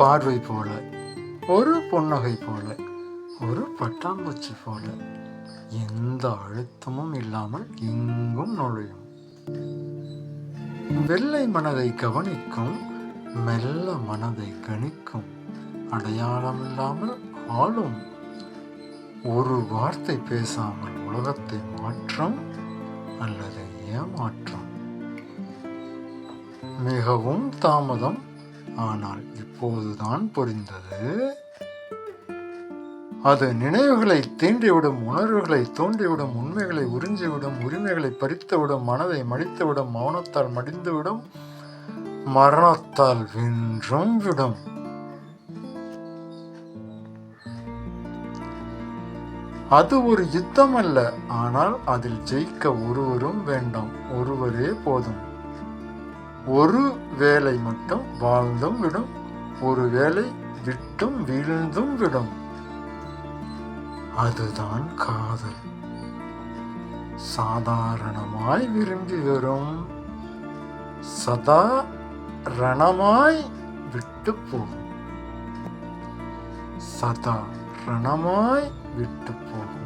பார்வை போல ஒரு புன்னகை போல ஒரு பட்டாம்பூச்சி போல எந்த அழுத்தமும் இல்லாமல் எங்கும் நுழையும். வெள்ளை மனதை கவனிக்கும் மெல்ல மனதை கணிக்கும் அடையாளம் இல்லாமல் ஆளும். ஒரு வார்த்தை பேசாமல் உலகத்தை மாற்றம் அல்லது ஏமாற்றம். மிகவும் தாமதம் ஆனால் இப்போதுதான் புரிந்தது. அது நினைவுகளை தீண்டிவிடும் உணர்வுகளை தூண்டிவிடும் உண்மைகளை உறிஞ்சிவிடும் உரிமைகளை பறித்துவிடும் மனதை மடித்துவிடும் மௌனத்தால் மடிந்துவிடும் மரணத்தால் வென்றும் விடும். அது ஒரு யுத்தம் அல்ல ஆனால் அதில் ஜெயிக்க ஒருவரும் வேண்டாம் ஒருவரே போதும். ஒரு வேலை மட்டும் வாழ்ந்தும் விடும் ஒரு வேலை விட்டும் வீழ்ந்தும் விடும். அதுதான் காதல். சாதாரணமாய் விரும்பி வரும் சதா ரணமாய் விட்டு போகும். சதா ரணமாய் விட்டு போகும்.